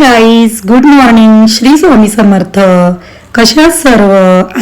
Guys good morning Shri Swami Samarth कशा सर्व?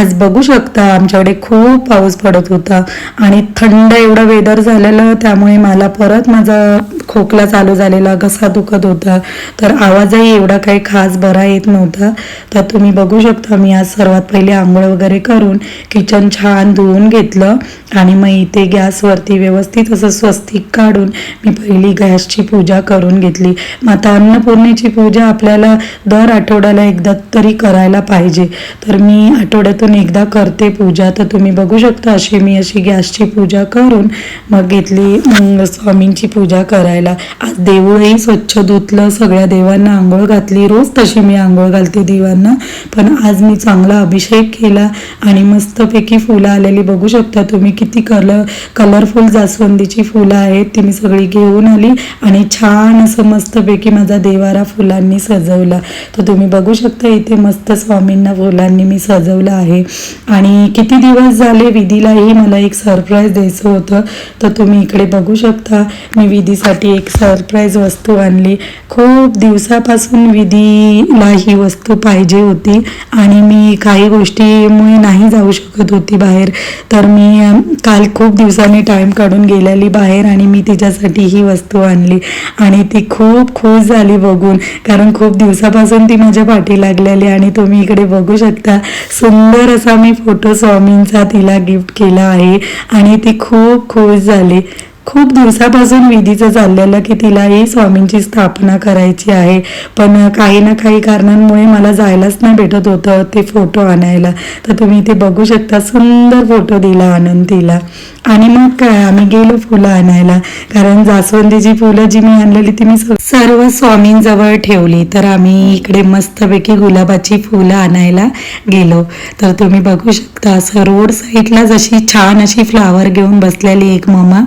आज बघू शकता आमच्याकडे खूप पाऊस पडत होता आणि थंड एवढं वेदर झालेलं त्यामुळे मला परत माझा खोकला चालू झालेला घसा दुखत होता. तर आवाजही एवढा काही खास बरा येत नव्हता. तर तुम्ही बघू शकता मी आज सर्वात पहिले आंघोळ वगैरे करून किचन छान धुवून घेतलं आणि मग इथे गॅसवरती व्यवस्थित असं स्वस्तिक काढून मी पहिली गॅसची पूजा करून घेतली. मग आता अन्नपूर्णेची पूजा आपल्याला दर आठवड्याला एकदा तरी करायला पाहिजे. तर मी आठवड्यातून एकदा करते पूजा. तर तुम्ही बघू शकता अशी मी अशी गॅसची पूजा करून मग घेतली स्वामींची पूजा करायला. आज देऊळही स्वच्छ धुतलं सगळ्या देवांना आंघोळ घातली. रोज तशी मी आंघोळ घालते देवांना. पण आज मी चांगला अभिषेक केला आणि मस्तपैकी फुलं आलेली. बघू शकता तुम्ही किती कलर कलरफुल जास्वंदीची फुलं आहेत. ती मी सगळी घेऊन आली आणि छान असं मस्तपैकी माझा देवारा फुलांनी सजवला. तर तुम्ही बघू शकता इथे मस्त स्वामींना मुलांनी मी सजवलं आहे. आणि किती दिवस झाले विधीलाही मला एक सरप्राईज द्यायचं होतं. तर तुम्ही इकडे बघू शकता मी विधीसाठी एक सरप्राईज वस्तू आणली. खूप दिवसापासून विधीला ही वस्तू पाहिजे होती आणि मी काही गोष्टीमुळे नाही जाऊ शकत होती बाहेर. तर मी काल खूप दिवसांनी टाइम काढून गेलेली बाहेर आणि मी तिच्यासाठी ही वस्तू आणली. आणि ती खूप खुश झाली बघून कारण खूप दिवसापासून ती माझ्या पाठी लागलेली आणि तुम्ही इकडे बघू शकता. सुंदर असा मी फोटो स्वामींचा तिला गिफ्ट केला आहे आणि ती खूप खुश झाली. खूप दिवसापासून विधीचं चाललेलं की तिलाही स्वामींची स्थापना करायची आहे. पण काही ना काही कारणांमुळे मला जायलाच नाही भेटत होतं ते फोटो आणायला. तर तुम्ही ते बघू शकता सुंदर फोटो दिला आणून तिला. आणि मग काय आम्ही गेलो फुलं आणायला. कारण जास्वंदीची फुलं जी मी आणलेली ती मी सर्व स्वामींजवळ ठेवली. तर आम्ही इकडे मस्तपैकी गुलाबाची फुलं आणायला गेलो. तर तुम्ही बघू शकता असं रोड साईडला जशी छान अशी फ्लावर घेऊन बसलेली एक ममा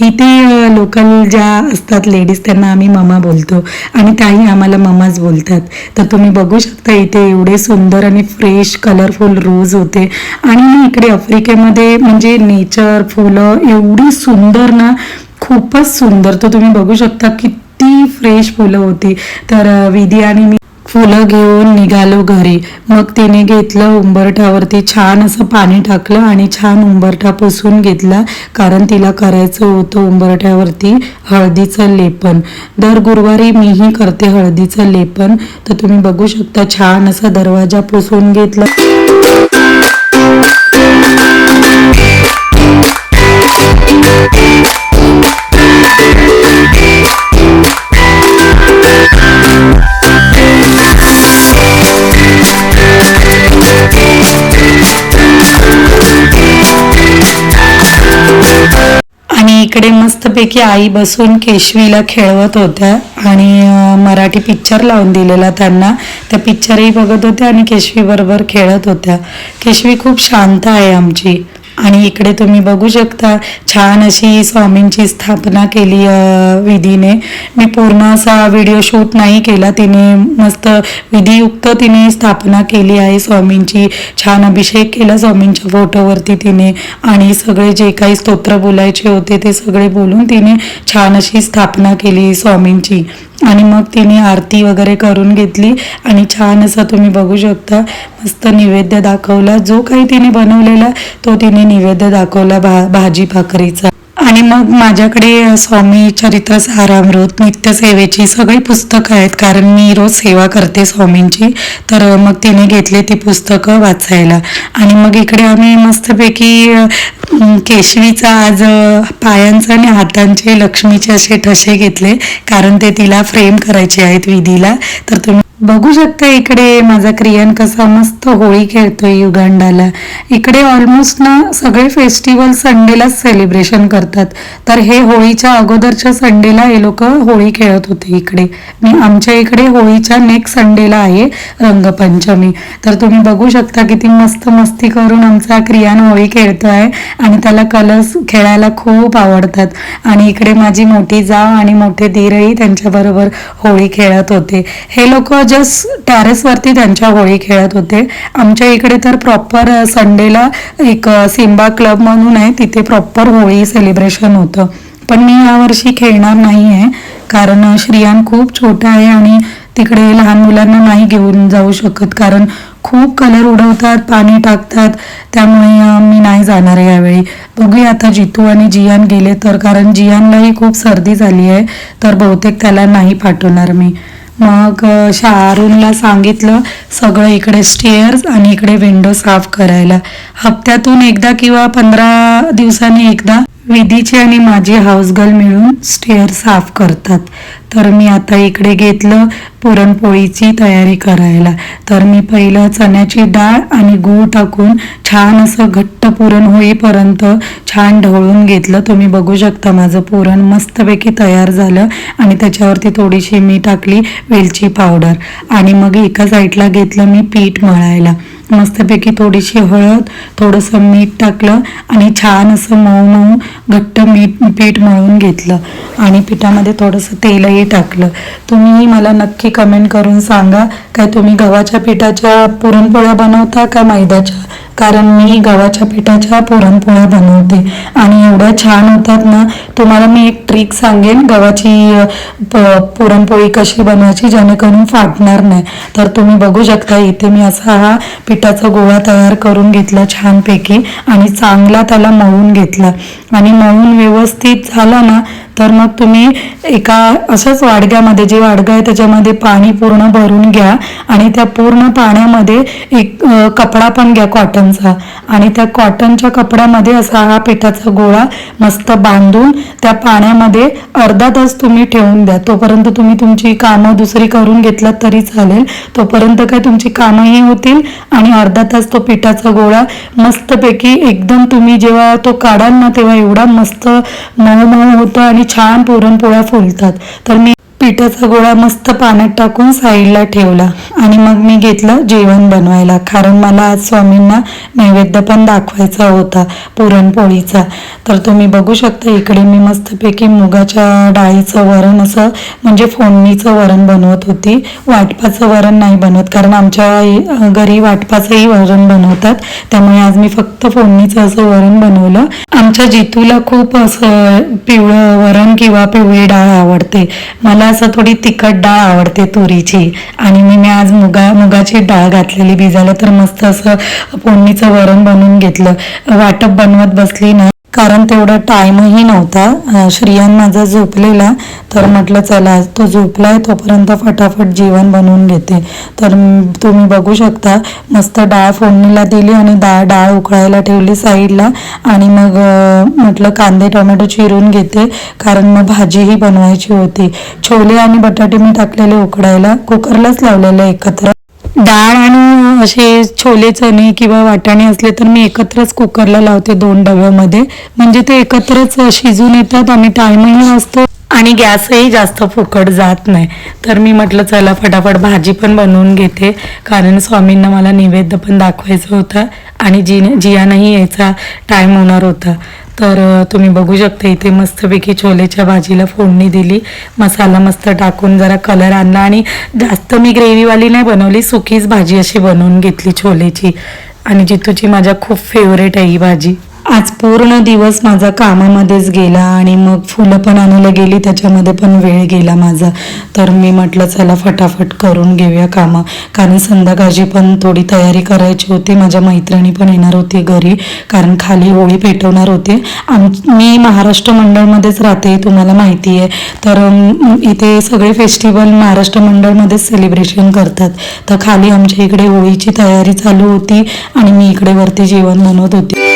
इथे लोकल ज्या असतात लेडीज त्यांना आम्ही ममा बोलतो आणि त्याही आम्हाला ममाच बोलतात. तर तुम्ही बघू शकता इथे एवढे सुंदर आणि फ्रेश कलरफुल रोज होते. आणि ना इकडे आफ्रिकेमध्ये म्हणजे नेचर फुलं एवढी सुंदर ना खूपच सुंदर. तर तुम्ही बघू शकता किती फ्रेश फुलं होती. तर विधी आणि मी फुलं घेऊन निघालो घरी. मग तिने घेतलं उंबरठावरती छान असं पाणी टाकलं आणि छान उंबरठा पुसून घेतला कारण तिला करायचं होतं उंबरठ्यावरती हळदीचं लेपन. दर गुरुवारी मीही करते हळदीचं लेपन. तर तुम्ही बघू शकता छान असा दरवाजा पुसून घेतला. इकडे मस्तपैकी आई बसून केशवीला खेळवत होत्या आणि मराठी पिक्चर लावून दिलेला त्यांना. त्या पिक्चरही बघत होत्या आणि केशवी बरोबर खेळत होत्या. केशवी खूप शांत आहे आमची. आणि इकडे तुम्ही बघू शकता छान अशी स्वामींची स्थापना केली विधीने. मी पूर्ण असा व्हिडिओ शूट नाही केला तिने मस्त विधियुक्त तिने स्थापना केली आहे स्वामींची. छान अभिषेक केला स्वामींच्या फोटोवरती तिने. आणि सगळे जे काही स्तोत्र बोलायचे होते ते सगळे बोलून तिने छान अशी स्थापना केली स्वामींची. आणि मग तिने आरती वगैरे करून घेतली आणि छान असं तुम्ही बघू शकता. मस्त नैवेद्य दाखवला. जो काही तिने बनवलेला तो तिने नैवेद्य दाखवला भा भाजी भाकरीचा. आणि मग माझ्याकडे स्वामी चरित्र सारामृत नित्यसेवेची सगळी पुस्तकं आहेत. कारण मी रोज सेवा करते स्वामींची. तर मग तिने घेतले ती पुस्तकं वाचायला. आणि मग इकडे आम्ही मस्तपैकी केशवीचा आज पायांचा आणि हातांचे लक्ष्मीचे असे ठसे घेतले. कारण ते तिला फ्रेम करायचे आहेत विधीला. तर तुम्ही बघू शकता इकडे माझा क्रियान कसा मस्त होळी खेळतोय युगांडाला. इकडे ऑलमोस्ट ना सगळे फेस्टिवल संडेलाच सेलिब्रेशन करतात. तर हे होळीच्या अगोदरच्या संडेला हे लोक होळी खेळत होते इकडे. मी आमच्या इकडे होळीच्या नेक्स्ट संडेला आहे रंगपंचमी. तर तुम्ही बघू शकता किती मस्त मस्ती करून आमचा क्रियान होळी खेळतोय आणि त्याला कलर्स खेळायला खूप आवडतात. आणि इकडे माझी मोठी जाव आणि मोठे धीरही त्यांच्याबरोबर होळी खेळत होते. हे लोक जस्ट टॅरेसवरती त्यांच्या होळी खेळत होते. आमच्या इकडे तर प्रॉपर संडेला एक सिंबा सिम्बा क्लब म्हणून आहे तिथे प्रॉपर होळी सेलिब्रेशन होतं. पण मी यावर्षी खेळणार नाही आहे कारण श्रियान खूप छोटा आहे आणि तिकडे लहान मुलांना नाही घेऊन जाऊ शकत कारण खूप कलर उडवतात पाणी टाकतात त्यामुळे मी नाही जाणार आहे यावेळी. बघूया आता जितू आणि जियान गेले तर कारण जियानलाही खूप सर्दी झाली आहे तर बहुतेक त्याला नाही पाठवणार मी. मग अ, सांगितलं सगळं इकडे स्टेअर्स आणि इकडे विंडो साफ करायला. हप्त्यातून एकदा किंवा पंधरा दिवसांनी एकदा विधीची आणि माझी हाऊसगर्ल मिळून स्टेअर साफ करतात. तर मी आता इकडे घेतलं पुरणपोळीची तयारी करायला. तर मी पहिलं चण्याची डाळ आणि गूळ टाकून छान असं घट्ट पुरण होईपर्यंत छान ढवळून घेतलं. तुम्ही बघू शकता माझं पुरण मस्तपैकी तयार झालं आणि त्याच्यावरती थोडीशी मी टाकली वेलची पावडर. आणि मग एका साईडला घेतलं मी पीठ मळायला. मस्तपैकी थोडीशी हळद थोडंसं मीठ टाकलं आणि छान असं मऊ मऊ घट्ट मीठ पीठ मळून घेतलं. आणि पिठामध्ये थोडंसं तेलही टाकलं. तुम्ही मला नक्की कमेंट करून सांगा काय तुम्ही गव्हाच्या पिठाच्या पुरणपोळ्या बनवता का मैद्याच्या? कारण मी गव्हाच्या पिठाच्या पुरणपोळ्या बनवते. आणि एवढ्या छान होतात ना तुम्हाला मी एक ट्रिक सांगेन. गव्हाची पुरणपोळी कशी बनवायची जेणेकरून फाटणार नाही. तर तुम्ही बघू शकता इथे मी असा हा पिठाचा गोळा तयार करून घेतला छानपैकी आणि चांगला त्याला मळून घेतला. आणि मळून व्यवस्थित झाला ना तर मग तुम्ही एका असंच वाडग्यामध्ये जे वाडगं आहे त्याच्यामध्ये पाणी पूर्ण भरून घ्या आणि त्या पूर्ण पाण्यामध्ये एक कपडा पण घ्या कॉटनचा. आणि त्या कॉटनच्या कपड्यामध्ये असा हा पिठाचा गोळा मस्त बांधून त्या पाण्यामध्ये अर्धा तास तुम्ही ठेवून द्या. तोपर्यंत तुम्ही तुमची कामं दुसरी करून घेतलात तरी चालेल. तोपर्यंत काय तुमची कामंही होतील आणि अर्धा तास तो पिठाचा गोळा मस्तपैकी एकदम तुम्ही जेव्हा तो काढाल ना तेव्हा एवढा मस्त मऊ मऊ होतं आणि छान पुरणपोळ्या फुलतात. तर मी पिठाचा गोळा मस्त पाण्यात टाकून साईडला ठेवला आणि मग मी घेतलं जेवण बनवायला. कारण मला आज स्वामींना नैवेद्य पण दाखवायचा होता पुरणपोळीचा. तर तुम्ही बघू शकता इकडे मी मस्तपैकी मुगाच्या डाळीचं वरण असं म्हणजे फोडणीचं वरण बनवत होती. वाटपाचं वरण नाही बनवत कारण आमच्या घरी वाटपाचंही वरण बनवतात. त्यामुळे आज मी फक्त फोडणीचं असं वरण बनवलं. आमच्या जितूला खूप असं पिवळं वरण किंवा पिवळी डाळ आवडते. मला असं थोडी तिखट डाळ आवडते तुरीची. आणि मी मी आज मुगा मुगाची डाळ घातलेली भिजायला तर मस्त असं फोडणीचं वरण बनवून घेतलं. वाटप बनवत बसली ना कारण तेवढा टाईमही नव्हता. श्रियान माझा झोपलेला तर म्हटलं चला तो झोपलाय तोपर्यंत फटाफट जेवण बनवून घेते. तर तुम्ही बघू शकता मस्त डाळ फोडणीला दिली आणि डाळ डाळ उकळायला ठेवली साईडला आणि मग म्हटलं कांदे टोमॅटो चिरून घेते कारण मग भाजीही बनवायची होती. छोले आणि बटाटे मी टाकलेले उकडायला कुकरलाच लावलेले एकत्र. डाळ आणि असे छोले चणे किंवा वाटाणे असले तर मी एकत्रच कुकरला लावते दोन डब्यामध्ये. म्हणजे ते एकत्रच शिजून येतात आणि टायमिंग असतो. आणि गॅसही जास्त फुकट जात नाही. तर मी म्हटलं चला फटाफट भाजी पण बनवून घेते. कारण स्वामींना मला नैवेद्य पण दाखवायचं होतं आणि जी जियानंही यायचा टाईम होणार होता. तर तुम्ही बघू शकता इथे मस्तपैकी छोलेच्या भाजीला फोडणी दिली. मसाला मस्त टाकून जरा कलर आणला आणि जास्त मी ग्रेव्हीवाली नाही बनवली सुकीच भाजी अशी बनवून घेतली छोलेची. आणि जितूची माझ्या खूप फेवरेट आहे ही भाजी. आज पूर्ण दिवस माझा कामामध्येच गेला आणि मग फुलं पण आणायला गेली त्याच्यामध्ये पण वेळ गेला माझा. तर मी म्हटलं चला फटाफट करून घेऊया कामं. कारण संध्याकाळची पण थोडी तयारी करायची होती. माझ्या मैत्रिणी पण येणार होती घरी कारण खाली होळी पेटवणार होते. आम मी महाराष्ट्र मंडळमध्येच राहते तुम्हाला माहिती आहे. तर इथे सगळे फेस्टिवल महाराष्ट्र मंडळमध्येच सेलिब्रेशन करतात. तर खाली आमच्या इकडे होळीची तयारी चालू होती आणि मी इकडे वरती जेवण बनवत होती.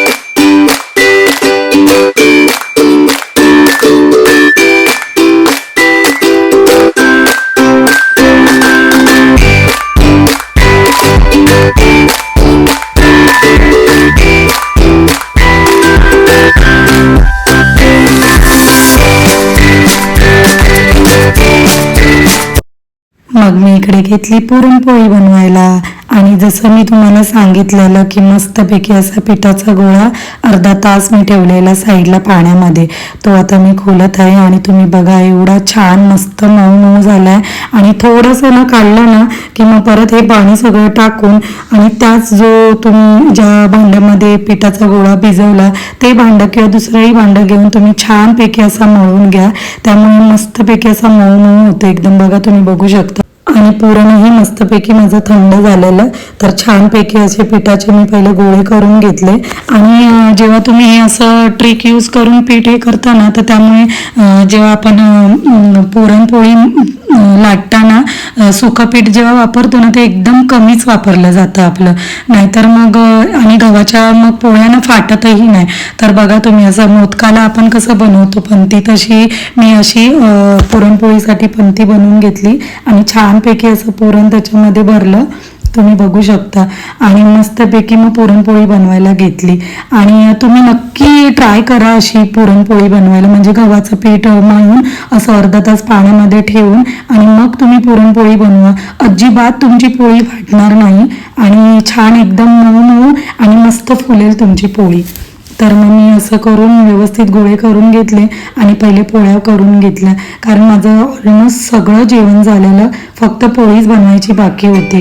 मग मी इकडे घेतली पुरणपोळी बनवायला. आणि जसं मी तुम्हाला सांगितलेलं की मस्तपैकी असा पिठाचा गोळा अर्धा तास मी ठेवलेला साईडला पाण्यामध्ये. तो आता मी खोलत आहे आणि तुम्ही बघा एवढा छान मस्त मऊ मऊ झालाय. आणि थोडंसं ना काढलं ना की मग परत हे पाणी सगळं टाकून आणि त्याच जो तुम्ही ज्या भांड्यामध्ये पिठाचा गोळा भिजवला ते भांडं किंवा दुसरंही भांडं घेऊन तुम्ही छानपैकी असा मळून घ्या. त्यामुळे मस्तपैकी असा मऊ मऊ होतो. एकदम बघा तुम्ही बघू शकता. आणि पुरणही मस्तपैकी माझं थंड झालेलं. तर छानपैकी असे पिठाचे मी पहिले गोळे करून घेतले. आणि जेव्हा तुम्ही हे असं ट्रिक यूज करून पीठ हे करता ना तर त्यामुळे जेव्हा आपण पुरणपोळी लाटताना अं, पीठ जेव्हा वापरतो ना ते एकदम कमीच वापरलं जातं आपलं. नाहीतर मग आणि गव्हाच्या मग पोळ्यानं फाटतही नाही. तर बघा तुम्ही असं मोदकाला आपण कसं बनवतो पंती तशी मी अशी पुरणपोळीसाठी पंती बनवून घेतली. आणि छानपैकी असं पुरण त्याच्यामध्ये भरलं. तुम्ही बघू शकता. आणि मस्तपैकी मग पुरणपोळी बनवायला घेतली. आणि तुम्ही नक्की ट्राय करा अशी पुरणपोळी बनवायला. म्हणजे गव्हाचं पीठ मळून असं अर्धा तास पाण्यामध्ये ठेवून आणि मग तुम्ही पुरणपोळी बनवा. अजिबात तुमची पोळी फाटणार नाही. आणि छान एकदम मऊ मऊ आणि मस्त फुलेल तुमची पोळी. तर मग मी असं करून व्यवस्थित गोळे करून घेतले आणि पहिले पोळ्या करून घेतल्या. कारण माझं ऑलमोस्ट सगळं जेवण झालेलं. फक्त पोळीच बनवायची बाकी होती.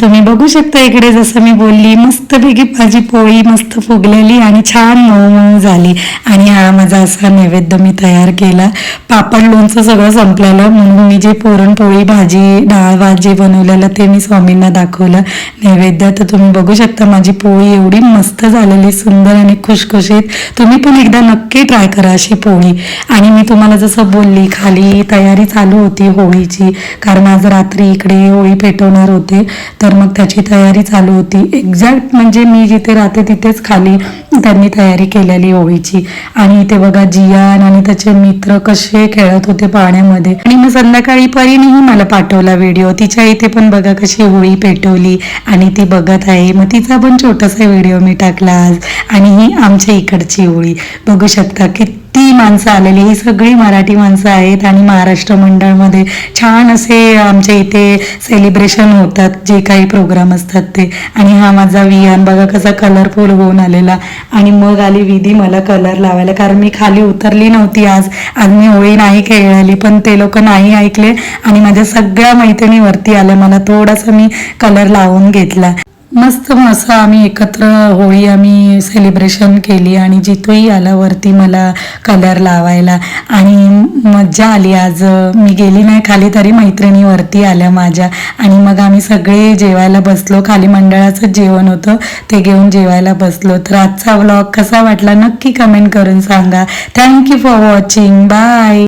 तुम्ही बघू शकता इकडे जसं मी बोलली मस्तपैकी माझी पोळी मस्त फुगलेली आणि छान मऊ मऊ झाली. आणि हा माझा असा नैवेद्य मी तयार केला. पापड लोणचं सगळं संपलेलं म्हणून मी जे पुरणपोळी भाजी डाळ भात जे बनवलेलं ते मी स्वामींना दाखवलं. नैवेद्य तर तुम्ही बघू शकता माझी पोळी एवढी मस्त झालेली सुंदर आणि खुशखुशीत. तुम्ही पण एकदा नक्की ट्राय करा अशी पोळी. आणि मी तुम्हाला जसं बोलली खाली तयारी चालू होती होळीची कारण आज रात्री इकडे होळी पेटवणार होते. तर मग त्याची तयारी चालू होती. एक्झॅक्ट म्हणजे मी जिथे राहते तिथेच खाली त्यांनी तयारी केलेली होळीची आणि इथे बघा जियान आणि त्याचे मित्र कसे खेळत होते पाण्यामध्ये. आणि मग संध्याकाळी परीनेही मला पाठवला व्हिडिओ. तिच्या इथे पण बघा कशी होळी पेटवली आणि ती बघत आहे. मग तिचा पण छोटासा व्हिडिओ मी टाकला आज. आणि ही आमच्या इकडची होळी. बघू शकता ती माणसं आलेली ही सगळी मराठी माणसं आहेत आणि महाराष्ट्र मंडळमध्ये छान असे आमच्या इथे सेलिब्रेशन होतात जे काही प्रोग्राम असतात ते. आणि हा माझा वियान बघा कसा कलरफुल होऊन आलेला. आणि मग आली विधी मला कलर लावायला कारण मी खाली उतरली नव्हती आज. आज मी होळी नाही खेळली पण ते लोक नाही ऐकले. आणि माझ्या सगळ्या मैत्रिणी वरती आल्या मला थोडासा मी कलर लावून घेतला. मस्त मस्त आम्ही एकत्र होळी आम्ही सेलिब्रेशन केली आणि जिथूही आला वरती मला कलर लावायला. आणि मज्जा आली आज. मी गेली नाही खाली तरी मैत्रिणी वरती आल्या माझ्या. आणि मग आम्ही सगळे जेवायला बसलो. खाली मंडळाचं जेवण होतं. ते घेऊन जेवायला बसलो. तर आजचा व्लॉग कसा वाटला नक्की कमेंट करून सांगा. Thank you for watching bye